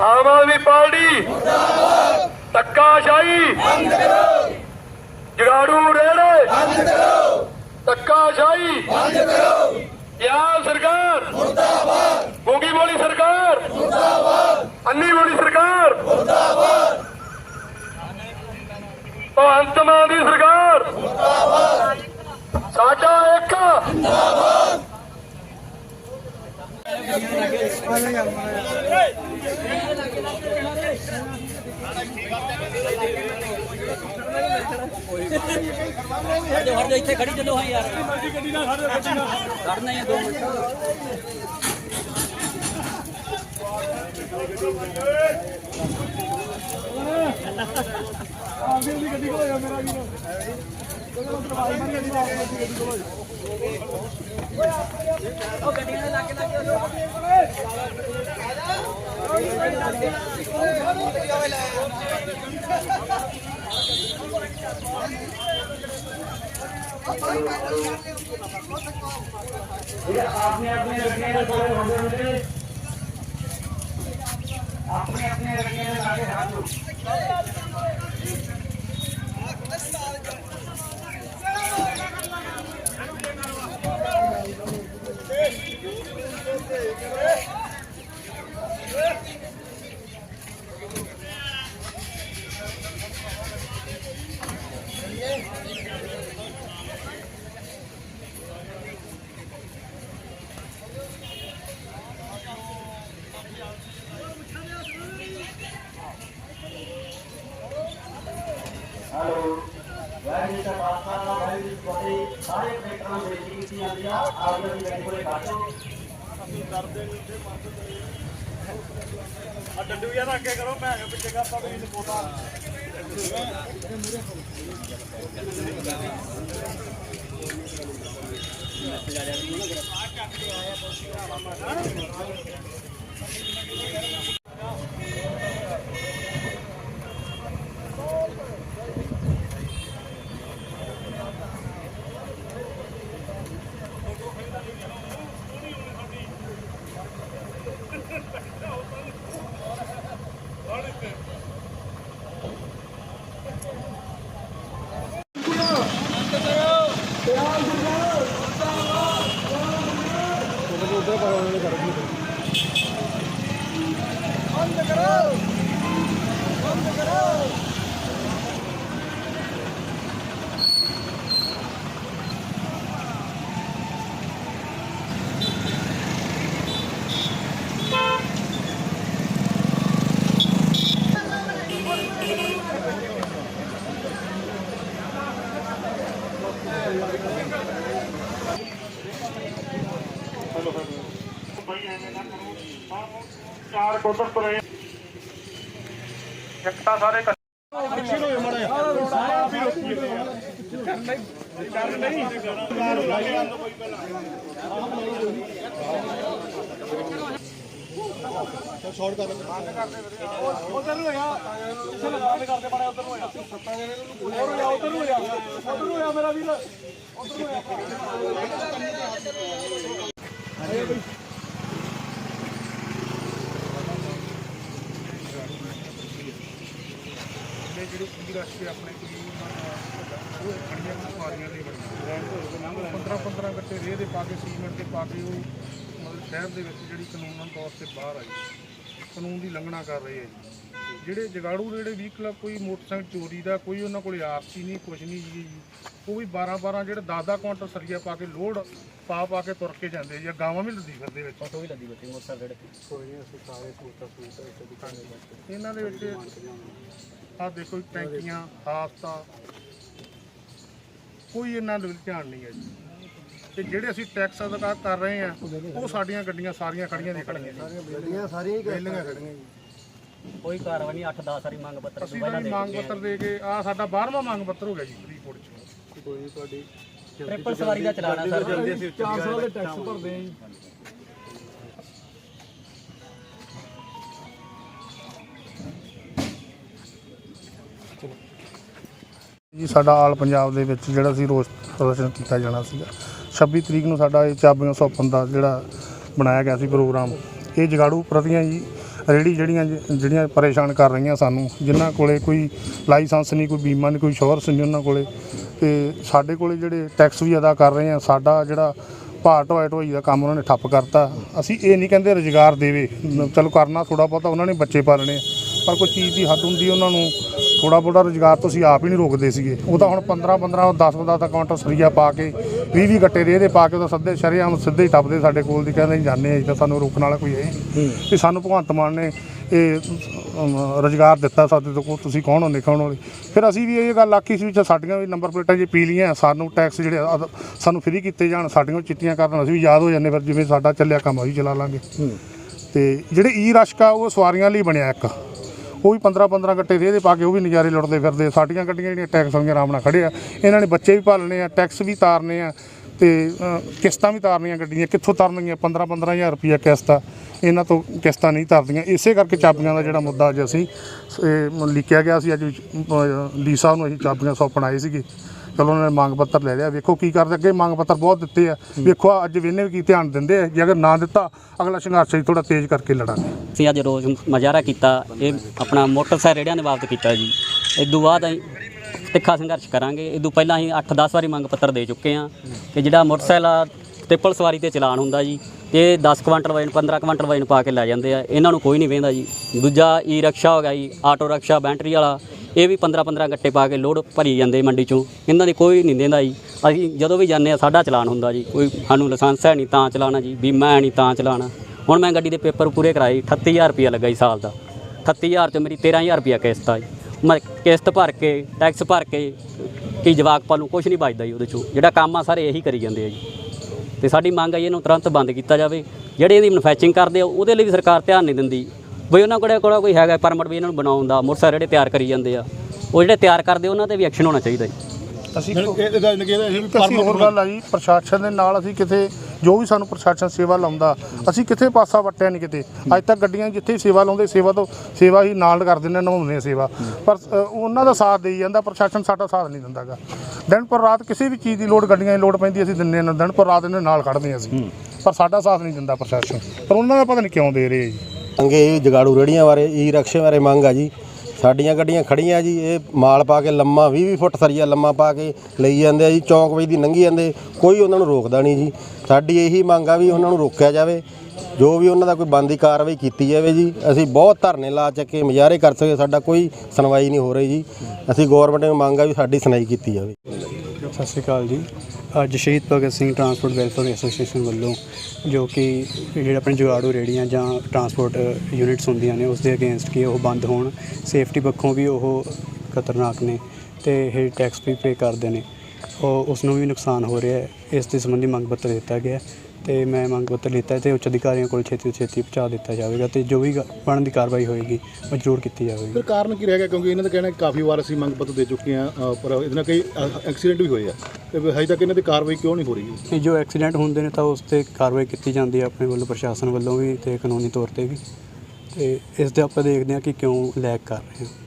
Aam Aadmi party. ਮੁਰਦਾਬਾਦ ਧੱਕਾਸ਼ਾਹੀ। ਬੰਦ ਕਰੋ ਜਗਾੜੂ ਰੇੜੇ। ਬੰਦ ਕਰੋ ਧੱਕਾਸ਼ਾਹੀ। ਬੰਦ ਕਰੋ ਪੰਜਾਬ ਸਰਕਾਰ। ਮੁਰਦਾਬਾਦ ਗੋਗੀ ਬੋਲੀ ਸਰਕਾਰ। ਮੁਰਦਾਬਾਦ ਅੰਨੀ ਬੋਲੀ ਸਰਕਾਰ। ਮੁਰਦਾਬਾਦ ਭਗਵੰਤ ਮਾਨ ਦੀ ਸਰਕਾਰ। ਮੁਰਦਾਬਾਦ ਸਾਡਾ ਇੱਕ ਹਟ ਜਾ ਹਟ ਜਾ ਇੱਥੇ ਖੜੀ ਚੱਲੋ ਹਾਂ ਯਾਰ। ਗੱਡੀ ਨਾਲ ਖੜ ਗੱਡੀ ਨਾਲ ਖੜਨਾ ਹੀ ਆ ਦੋ ਮਿੰਟ ਉਹ ਗੱਡੀਆਂ ਦੇ ਲਾਗੇ ਲਾਗੇ आपने अपने रखने के थोड़े होंगे मुझे अपने अपने रखने के आगे हाथ ਦੇ ਵਿੱਚ ਤੁਹਾਡੇ ਸਾਰੇ ਟਰੈਕਟਰਾਂ ਨੂੰ ਬੇਨਤੀ ਕੀਤੀ ਜਾਂਦੀ ਆ ਆਪਣਾ ਵੀ ਮੇਰੇ ਕੋਲੇ ਬਾਟੋ ਅਸੀਂ ਕਰਦੇ ਨਹੀਂ ਤੇ। ਮਦਦ ਆ ਡੱਡੂ ਯਾਰ ਅੱਗੇ ਕਰੋ, ਮੈਂ ਅੱਗੇ ਪਿੱਛੇ ਕਰ ਪਾਵੇ ਇਸ ਕੋਟਾ ਆ ਕੱਟ ਕੇ ਆਇਆ ਬੋਸੀ ਆ ਮਾਮਾ ਨਾ ਉਧਰ ਕਰੋ ਉਹਨਾਂ ਨੇ ਕਰੋ ਬੰਦ ਕਰੋ। ਬੰਦ ਕਰੋ। ਕਰਤਾ ਵੀ ਰਿਪੋਰਟਾਂ ਚਾਰ ਕੋਦਰ ਤੁਰੇ ਇੱਕ ਸਾਰੇ ਪਿੱਛੇ ਨੂੰ ਮੜਾ ਸਾਰਾ ਵੀ ਰੋਕੀ ਕਰਨ ਨਹੀਂ ਉਧਰ ਨੂੰ ਹੋਇਆ ਪਿੱਛੇ ਲਗਾ ਕੇ ਕਰਦੇ ਬੜਾ ਉਧਰ ਨੂੰ ਹੋਇਆ ਸੱਤਾ ਜਣੇ ਨੂੰ ਹੋਰ ਹੋਇਆ ਉਧਰ ਨੂੰ ਹੋਇਆ ਉਧਰ ਨੂੰ ਹੋਇਆ ਮੇਰਾ ਵੀਰ ਉਧਰ ਨੂੰ ਹੋਇਆ ਜਿਹੜੇ ਪੂਰੀ ਰਾਸ਼ਟਰੀ ਆਪਣੇ ਕੋਈ ਉਹ ਖੜੀਆਂ ਸਵਾਰੀਆਂ ਦੇ ਬੜੀਆਂ 15 15 ਗੱਟੇ ਰੇਹ ਦੇ ਪਾ ਕੇ ਸੀਮੈਂਟ ਦੇ ਪਾ ਕੇ ਉਹ ਮਤਲਬ ਸ਼ਹਿਰ ਦੇ ਵਿੱਚ ਜਿਹੜੀ ਕਾਨੂੰਨ ਤੌਰ ਤੇ ਬਾਹਰ ਆਈ। ਕਾਨੂੰਨ ਦੀ ਲੰਘਣਾ ਕਰ ਰਹੇ ਆ ਜੀ। ਜਿਹੜੇ ਜਗਾੜੂ ਜਿਹੜੇ ਵਹੀਕਲ ਆ ਕੋਈ ਮੋਟਰਸਾਈਕਲ ਚੋਰੀ ਦਾ ਕੋਈ ਉਹਨਾਂ ਕੋਲੇ ਆਰਸੀ ਨਹੀਂ ਕੁਝ ਨਹੀਂ ਜੀ। ਉਹ ਵੀ 12 12 ਜਿਹੜੇ 10 10 ਕੁਇੰਟਲ ਸਰੀਆ ਪਾ ਕੇ ਲੋਡ ਪਾ ਪਾ ਕੇ ਤੁਰ ਕੇ ਜਾਂਦੇ ਜਾਂ ਗਾਵਾਂ ਵੀ ਲੱਦੀ ਫਿਰਦੇ ਵਿੱਚ। ਆਟੋ ਵੀ ਲੱਦੀ ਬੱਤੀ ਮੋਟਰਸਾਈਕਲ ਇਹਨਾਂ ਦੇ ਵਿੱਚ ਆਹ ਦੇਖੋ ਟੈਂਕੀਆਂ ਹਾਸਤਾ ਕੋਈ ਇਹਨਾਂ ਦੇ ਵਿੱਚ ਧਿਆਨ ਨਹੀਂ ਹੈ ਜੀ। ਤੇ ਜਿਹੜੇ ਅਸੀਂ ਟੈਕਸ ਅਦਾ ਕਰ ਰਹੇ ਆ ਉਹ ਸਾਡੀਆਂ ਗੱਡੀਆਂ ਸਾਰੀਆਂ ਖੜੀਆਂ ਦੀ ਖੜੀਆਂ ਜੀ ਗੱਡੀਆਂ ਸਾਰੀਆਂ ਹੀ ਖੜੀਆਂ ਜੀ ਕੋਈ ਕਾਰਵਾਈ ਨਹੀਂ 8 10 ਸਾਰੀ ਮੰਗ ਪੱਤਰ ਅਸੀਂ ਤਾਂ ਜੀ ਮੰਗ ਪੱਤਰ ਦੇ ਕੇ ਆ ਸਾਡਾ 12ਵਾਂ ਮੰਗ ਪੱਤਰ ਹੋ ਗਿਆ ਜੀ ਫਰੀਦਕੋਟ ਚ। ਟ੍ਰਿਪਲ ਸਵਾਰੀ ਦਾ ਚਲਾਣਾ ਸਰ। 4 ਸਾਲ ਦੇ ਟੈਕਸ ਭਰਦੇ ਆਂ ਜੀ। ਜੀ, ਸਾਡਾ ਆਲ ਪੰਜਾਬ ਦੇ ਵਿੱਚ ਜਿਹੜਾ ਸੀ ਰੋਸ ਪ੍ਰਦਰਸ਼ਨ ਕੀਤਾ ਜਾਣਾ ਸੀਗਾ 26 ਤਰੀਕ ਨੂੰ ਸਾਡਾ ਇਹ ਚਾਬੀਆਂ ਸੌਂਪਣ ਦਾ ਜਿਹੜਾ ਬਣਾਇਆ ਗਿਆ ਸੀ ਪ੍ਰੋਗਰਾਮ, ਇਹ ਜਗਾੜੂ ਪ੍ਰਤੀਆਂ ਜੀ ਰੇੜੀ ਜਿਹੜੀਆਂ ਜਿਹੜੀਆਂ ਪਰੇਸ਼ਾਨ ਕਰ ਰਹੀਆਂ ਸਾਨੂੰ, ਜਿਨ੍ਹਾਂ ਕੋਲੇ ਕੋਈ ਲਾਇਸੈਂਸ ਨਹੀਂ, ਕੋਈ ਬੀਮਾ ਨਹੀਂ, ਕੋਈ ਇੰਸ਼ੋਰੈਂਸ ਨਹੀਂ ਉਹਨਾਂ ਕੋਲੇ, ਤੇ ਸਾਡੇ ਕੋਲੇ ਜਿਹੜੇ ਟੈਕਸ ਵੀ ਅਦਾ ਕਰ ਰਹੇ ਆ ਸਾਡਾ ਜਿਹੜਾ ਭਾਅ ਢੋਏ ਢੋਈ ਦਾ ਕੰਮ ਉਹਨਾਂ ਨੇ ਠੱਪ ਕਰਤਾ ਅਸੀਂ ਇਹ ਨਹੀਂ ਕਹਿੰਦੇ ਰੁਜ਼ਗਾਰ ਦੇਵੇ, ਚਲੋ ਕਰਨਾ ਥੋੜਾ ਬਹੁਤਾ, ਉਹਨਾਂ ਨੇ ਬੱਚੇ ਪਾਲਣੇ ਆ। ਪਰ ਕੋਈ ਚੀਜ਼ ਦੀ ਹੱਦ ਹੁੰਦੀ, ਉਹਨਾਂ ਨੂੰ ਥੋੜਾ ਬਹੁਤਾ ਰੁਜ਼ਗਾਰ ਤੋਂ ਅਸੀਂ ਆਪ ਹੀ ਨਹੀਂ ਰੋਕਦੇ ਸੀਗੇ। ਉਹ ਤਾਂ ਹੁਣ 15 15 10 10 ਦਾ ਕਾਊਂਟਰ ਸਰੀਆ ਪਾ ਕੇ 20 20 ਗੱਟੇ ਰੇਹ ਦੇ ਪਾ ਕੇ ਉਹ ਤਾਂ ਸੱਦੇ ਸ਼ਰੇਆਮ ਸਿੱਧੇ ਹੀ ਟੱਪਦੇ ਸਾਡੇ ਕੋਲ ਦੀ ਕਹਿੰਦੇ ਜਾਂਦੇ ਆ ਤਾਂ ਸਾਨੂੰ ਰੋਕਣ ਵਾਲਾ ਕੋਈ ਹੈ ਵੀ ਸਾਨੂੰ ਭਗਵੰਤ ਮਾਨ ਨੇ ਇਹ ਰੁਜ਼ਗਾਰ ਦਿੱਤਾ ਸਾਡੇ ਤੋਂ ਤੁਸੀਂ ਕੌਣ ਹੋ ਲਿਖਣ ਵਾਲੇ ਫਿਰ ਅਸੀਂ ਵੀ ਇਹ ਗੱਲ ਆਖੀ ਸੀ ਵੀ ਸਾਡੀਆਂ ਵੀ ਨੰਬਰ ਪਲੇਟਾਂ ਜੇ ਪੀ ਲੀਆਂ ਸਾਨੂੰ ਟੈਕਸ ਜਿਹੜੇ ਸਾਨੂੰ ਫ੍ਰੀ ਕੀਤੇ ਜਾਣ ਸਾਡੀਆਂ ਚਿੱਟੀਆਂ ਕਰਨ ਅਸੀਂ ਵੀ ਯਾਦ ਹੋ ਜਾਂਦੇ ਫਿਰ ਜਿਵੇਂ ਸਾਡਾ ਚੱਲਿਆ ਕੰਮ ਅਸੀਂ ਚਲਾ ਲਾਂਗੇ। ਤੇ ਜਿਹੜੇ ਈ ਰਸ਼ਕ ਉਹ ਸਵਾਰੀਆਂ ਲਈ ਬਣਿਆ ਇੱਕ। ਉਹ ਵੀ 15 15 ਗੱਟੇ ਰੇਹ ਦੇ ਪਾ ਕੇ ਉਹ ਵੀ ਨਜ਼ਾਰੇ ਲੁੱਟਦੇ ਫਿਰਦੇ ਸਾਡੀਆਂ ਗੱਡੀਆਂ ਜਿਹੜੀਆਂ ਟੈਕਸ ਵਾਲੀਆਂ ਆਰਾਮ ਨਾਲ ਖੜੇ ਆ। ਇਹਨਾਂ ਨੇ ਬੱਚੇ ਵੀ ਪਾਲਣੇ ਆ, ਟੈਕਸ ਵੀ ਤਾਰਨੇ ਆ ਤੇ ਕਿਸ਼ਤਾਂ ਵੀ ਤਾਰਨੀਆਂ ਗੱਡੀਆਂ। ਕਿੱਥੋਂ ਤਾਰਨਗੀਆਂ? 15 15000 ਰੁਪਈਆ ਕਿਸ਼ਤ ਆ। ਇਹਨਾਂ ਤੋਂ ਕਿਸ਼ਤਾਂ ਨਹੀਂ ਤਰਦੀਆਂ। ਇਸੇ ਕਰਕੇ ਚਾਬੀਆਂ ਦਾ ਜਿਹੜਾ ਮੁੱਦਾ ਅੱਜ ਅਸੀਂ ਲਿਖਿਆ ਗਿਆ ਸੀ। ਅੱਜ ਡੀ ਸਾਹਿਬ ਨੂੰ ਅਸੀਂ ਚਾਬੀਆਂ ਸੌਂਪਣ ਆਏ ਸੀਗੇ। ਚਲੋ ਉਹਨਾਂ ਨੇ ਮੰਗ ਪੱਤਰ ਲੈ ਲਿਆ। ਵੇਖੋ ਕੀ ਕਰਦੇ ਅੱਗੇ ਮੰਗ ਪੱਤਰ ਬਹੁਤ ਦਿੱਤੇ ਆ। ਵੇਖੋ ਅੱਜ ਵੇਨੇ ਵੀ ਕੀ ਧਿਆਨ ਦਿੰਦੇ ਆ। ਜੇ ਅਗਰ ਨਾ ਦਿੱਤਾ ਅਗਲਾ ਸੰਘਰਸ਼ ਥੋੜਾ ਤੇਜ਼ ਕਰਕੇ ਲੜਾਂਗੇ। ਅਸੀਂ ਅੱਜ ਰੋਜ਼ ਮੁਜ਼ਾਹਰਾ ਕੀਤਾ। ਇਹ ਆਪਣਾ ਮੋਟਰਸਾਈਕਲ ਰੇੜਿਆਂ ਦੇ ਬਾਬਤ ਕੀਤਾ ਜੀ। ਇਸ ਤੋਂ ਬਾਅਦ ਅਸੀਂ ਤਿੱਖਾ ਸੰਘਰਸ਼ ਕਰਾਂਗੇ। ਇਹ ਤੋਂ ਪਹਿਲਾਂ ਅਸੀਂ 8-10 ਵਾਰੀ ਮੰਗ ਪੱਤਰ ਦੇ ਚੁੱਕੇ ਹਾਂ ਕਿ ਜਿਹੜਾ ਮੋਟਰਸਾਈਕਲ ਆ ਟ੍ਰਿਪਲ ਸਵਾਰੀ ਤੇ ਚਲਾਨ ਹੁੰਦਾ ਜੀ ਤੇ 10 ਕੁਆਂਟਲ ਵਜਨ 15 ਕੁਆਂਟਲ ਵਜਨ ਪਾ ਕੇ ਲੈ ਜਾਂਦੇ ਆ। ਇਹਨਾਂ ਨੂੰ ਕੋਈ ਨਹੀਂ ਵੇਂਦਾ ਜੀ। ਦੂਜਾ ਈ ਰਿਕਸ਼ਾ ਹੋ ਗਿਆ ਜੀ ਆਟੋ ਰਿਕਸ਼ਾ ਬੈਟਰੀ ਵਾਲਾ। ਇਹ ਵੀ 15-15 ਗੱਟੇ ਪਾ ਕੇ ਲੋਡ ਭਰੀ ਜਾਂਦੇ ਮੰਡੀ ਚੋਂ। ਇਹਨਾਂ ਦੀ ਕੋਈ ਨਹੀਂ ਦਿੰਦਾ ਜੀ। ਅਸੀਂ ਜਦੋਂ ਵੀ ਜਾਂਦੇ ਆ, ਸਾਡਾ ਚਲਾਨ ਹੁੰਦਾ ਜੀ। ਕੋਈ ਸਾਨੂੰ ਲਾਇਸੈਂਸ ਹੈ ਨਹੀਂ ਤਾਂ ਚਲਾਣਾ ਜੀ। ਬੀਮਾ ਹੈ ਨਹੀਂ ਤਾਂ ਚਲਾਣਾ ਹੁਣ ਮੈਂ ਗੱਡੀ ਦੇ ਪੇਪਰ ਪੂਰੇ ਕਰਾਏ 38000 ਰੁਪਇਆ ਲੱਗਾ ਜੀ ਸਾਲ ਦਾ। 38000 'ਚੋਂ ਮੇਰੀ 13000 ਰੁਪਇਆ ਕਿਸ਼ਤ ਆ ਜੀ। ਮੈਂ ਕਿਸ਼ਤ ਭਰ ਕੇ ਟੈਕਸ ਭਰ ਕੇ ਕੀ ਜਵਾਕ ਪਾਲੂ ਕੁਝ ਨਹੀਂ ਬਚਦਾ ਜੀ ਉਹਦੇ ਚੋਂ। ਜਿਹੜਾ ਕੰਮ ਆ, ਸਾਰੇ ਇਹੀ ਕਰੀ ਜਾਂਦੇ ਆ ਜੀ। ਤੇ ਸਾਡੀ ਮੰਗ ਆ ਜੀ ਇਹਨੂੰ ਤੁਰੰਤ ਬੰਦ ਕੀਤਾ ਜਾਵੇ। ਜਿਹੜੇ ਇਹਦੀ ਮੈਨੂਫੈਕਚਰਿੰਗ ਕਰਦੇ ਆ, ਉਹਦੇ ਲਈ ਵੀ ਸਰਕਾਰ ਧਿਆਨ ਨਹੀਂ ਦਿੰਦੀ। ਬਈ ਉਹਨਾਂ ਕੋਲੇ ਕੋਲ ਕੋਈ ਹੈਗਾ ਪਰਮਿਟ ਵੀ ਇਹਨਾਂ ਨੂੰ ਬਣਾਉਣ ਦਾ ਮੋਟਰਸਾਈਕਲ ਜਿਹੜੇ ਤਿਆਰ ਕਰੀ ਜਾਂਦੇ ਆ ਉਹ ਜਿਹੜੇ ਤਿਆਰ ਕਰਦੇ ਉਹਨਾਂ ਤੇ ਵੀ ਐਕਸ਼ਨ ਹੋਣਾ ਚਾਹੀਦਾ ਜੀ। ਅਸੀਂ ਇਹਦਾ ਇਹਦਾ ਅਸੀਂ ਹੋਰ ਗੱਲ ਆ ਜੀ ਪ੍ਰਸ਼ਾਸਨ ਦੇ ਨਾਲ ਅਸੀਂ ਕਿਤੇ ਜੋ ਵੀ ਸਾਨੂੰ ਪ੍ਰਸ਼ਾਸਨ ਸੇਵਾ ਲਾਉਂਦਾ ਅਸੀਂ ਕਿਤੇ ਪਾਸਾ ਵਟਿਆ ਨਹੀਂ ਕਿਤੇ। ਅੱਜ ਤੱਕ ਗੱਡੀਆਂ ਜਿੱਥੇ ਸੇਵਾ ਲਾਉਂਦੇ ਸੇਵਾ ਤੋਂ ਸੇਵਾ ਹੀ ਨਾਲ ਕਰ ਦਿੰਦੇ ਨਿਭਾਉਂਦੇ ਸੇਵਾ। ਪਰ ਉਹਨਾਂ ਦਾ ਸਾਥ ਦੇਈ ਜਾਂਦਾ ਪ੍ਰਸ਼ਾਸਨ ਸਾਡਾ ਸਾਥ ਨਹੀਂ ਦਿੰਦਾਗਾ। ਦਿਨ ਪਰ ਰਾਤ ਕਿਸੇ ਵੀ ਚੀਜ਼ ਦੀ ਲੋੜ ਗੱਡੀਆਂ ਦੀ ਲੋੜ ਪੈਂਦੀ ਅਸੀਂ ਦਿੰਦੇ ਹਾਂ। ਦਿਨ ਪਰ ਰਾਤ ਇਹਨਾਂ ਨਾਲ ਖੜਦੇ ਹਾਂ ਅਸੀਂ। ਪਰ ਸਾਡਾ ਸਾਥ ਨਹੀਂ ਦਿੰਦਾ ਪ੍ਰਸ਼ਾਸਨ। ਪਰ ਉਹਨਾਂ ਦਾ ਪਤਾ ਨਹੀਂ ਕਿਉਂ ਦੇ ਰਹੇ ਜੀ। ਅੰਗੇ ਜਗਾੜੂ ਰੇੜੀਆਂ ਬਾਰੇ, ਈ ਰਕਸ਼ੇ ਬਾਰੇ ਮੰਗ ਆ ਜੀ। ਸਾਡੀਆਂ ਗੱਡੀਆਂ ਖੜੀਆਂ ਜੀ, ਇਹ ਮਾਲ ਪਾ ਕੇ ਲੰਮਾ 20 20 ਫੁੱਟ ਸਰੀਆ ਲੰਮਾ ਪਾ ਕੇ ਲਈ ਜਾਂਦੇ ਆ ਜੀ, ਚੌਂਕ ਵਿੱਚ ਦੀ ਲੰਘੀ ਜਾਂਦੇ, ਕੋਈ ਉਹਨਾਂ ਨੂੰ ਰੋਕਦਾ ਨਹੀਂ ਜੀ। ਸਾਡੀ ਇਹੀ ਮੰਗ ਆ ਵੀ ਉਹਨਾਂ ਨੂੰ ਰੋਕਿਆ ਜਾਵੇ, ਜੋ ਵੀ ਉਹਨਾਂ ਦਾ ਕੋਈ ਬੰਦੀ ਕਾਰਵਾਈ ਕੀਤੀ ਜਾਵੇ ਜੀ। ਅਸੀਂ ਬਹੁਤ ਧਰਨੇ ਲਾ ਚੱਕੇ, ਮੁਜ਼ਾਹਰੇ ਕਰ ਸਕੇ, ਸਾਡਾ ਕੋਈ ਸੁਣਵਾਈ ਨਹੀਂ ਹੋ ਰਹੀ ਜੀ। ਅਸੀਂ ਗਵਰਨਮੈਂਟ ਨੂੰ ਮੰਗ ਆ ਵੀ ਸਾਡੀ ਸੁਣਾਈ ਕੀਤੀ ਜਾਵੇ। ਸਤਿ ਸ਼੍ਰੀ ਅਕਾਲ ਜੀ। ਅੱਜ ਸ਼ਹੀਦ Bhagat Singh transport welfare association ਵੱਲੋਂ ਜੋ ਕਿ ਜਿਹੜੇ ਆਪਣੇ ਜੁਗਾੜੂ ਰੇੜੀਆਂ ਜਾਂ ਟਰਾਂਸਪੋਰਟ ਯੂਨਿਟਸ ਹੁੰਦੀਆਂ ਨੇ ਉਸ ਦੇ ਅਗੇਂਸਟ ਕਿ ਉਹ ਬੰਦ ਹੋਣ, ਸੇਫਟੀ ਪੱਖੋਂ ਵੀ ਉਹ ਖਤਰਨਾਕ ਨੇ ਤੇ ਇਹ ਟੈਕਸ ਵੀ ਪੇ ਕਰਦੇ ਨੇ। ਉਹ ਉਸ ਨੂੰ ਵੀ ਨੁਕਸਾਨ ਹੋ ਰਿਹਾ ਹੈ। ਇਸ ਦੇ ਸੰਬੰਧੀ ਮੰਗ ਪੱਤਰ ਦਿੱਤਾ ਗਿਆ ਤੇ ਮੈਂ ਮੰਗ ਪੱਤਰ ਲਿੱਤਾ ਤੇ ਉੱਚ ਅਧਿਕਾਰੀਆਂ ਕੋਲ ਛੇਤੀ ਤੋਂ ਛੇਤੀ ਪਹੁੰਚਾ ਦਿੱਤਾ ਜਾਵੇਗਾ ਤੇ ਜੋ ਵੀ ਗ- ਬਣਨ ਦੀ ਕਾਰਵਾਈ ਹੋਏਗੀ ਉਹ ਜ਼ਰੂਰ ਕੀਤੀ ਜਾਵੇਗੀ। ਫਿਰ ਕਾਰਨ ਕੀ ਰਹਿ ਗਿਆ? ਕਿਉਂਕਿ ਇਹਨਾਂ ਦਾ ਕਹਿਣਾ ਹੈ ਕਿ ਕਾਫੀ ਵਾਰ ਅਸੀਂ ਮੰਗ ਪੱਤਰ ਦੇ ਚੁੱਕੇ ਹਾਂ ਅ, ਪਰ ਇਹਦੇ ਨਾਲ ਕਈ ਐਕਸੀਡੈਂਟ ਵੀ ਹੋਏ ਆ। ਤੇ ਫਿਰ ਹਜੇ ਤੱਕ ਇਹਨਾਂ ਤੇ ਕਾਰਵਾਈ ਕਿਉਂ ਨਹੀਂ ਹੋ ਰਹੀ? ਕਿ ਜੋ ਐਕਸੀਡੈਂਟ ਹੁੰਦੇ ਨੇ ਤਾਂ ਉਸ ਤੇ ਕਾਰਵਾਈ ਕੀਤੀ ਜਾਂਦੀ ਹੈ ਆਪਣੇ ਵੱਲੋਂ ਪ੍ਰਸ਼ਾਸਨ ਵੱਲੋਂ ਵੀ ਤੇ ਕਾਨੂੰਨੀ ਤੌਰ ਤੇ ਵੀ। ਤੇ ਇਸ ਦੇ ਆਪਾਂ ਦੇਖਦੇ ਹਾਂ ਕਿ ਕਿਉਂ ਲੈਕ ਕਰ ਰਹੇ ਹਾਂ।